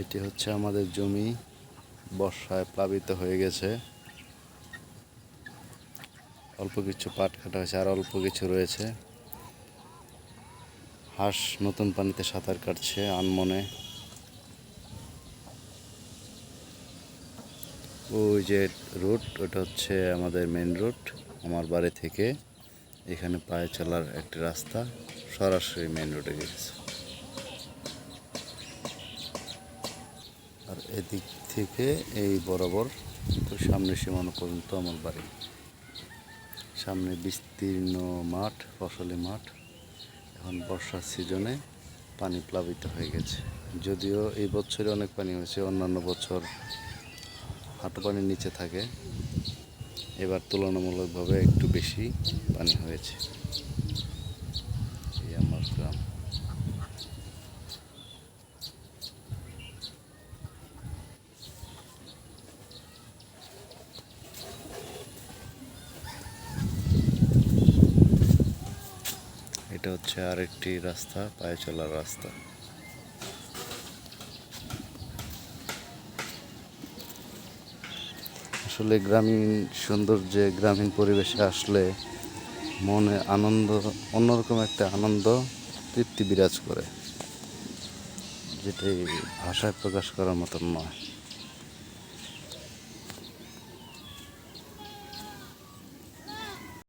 এটি হচ্ছে আমাদের জমি, বর্ষায় প্লাবিত হয়ে গেছে। অল্প কিছু পাট কাটা হয়েছে আর অল্প কিছু রয়েছে। হাঁস নতুন পানিতে সাঁতার কাটছে আনমনে। ওই যে রুট ওটা হচ্ছে আমাদের মেন রুট আমার বাড়ি থেকে। এখানে পায়ে চলার একটি রাস্তা, সরাসরি মেন রোডে গেছে আর এদিক থেকে এই বরাবর তো সামনে সীমানা পর্যন্ত আমার বাড়ি। সামনে বিস্তীর্ণ মাঠ, ফসলি মাঠ। এখন বর্ষার সিজনে পানি প্লাবিত হয়ে গেছে। যদিও এই বছরে অনেক পানি হয়েছে, অন্যান্য বছর হাঁটু পানির নিচে থাকে। এবার তুলনামূলকভাবে একটু বেশি পানি হয়েছে এই আমার গ্রাম এটা হচ্ছে আরেকটি রাস্তা, পায়ে চলার রাস্তা। আসলে গ্রামীণ সৌন্দর্যে, গ্রামীণ পরিবেশে আসলে মনে আনন্দ, অন্যরকম একটা আনন্দ, তৃপ্তি বিরাজ করে, যেটি ভাষায় প্রকাশ করার মতন নয়।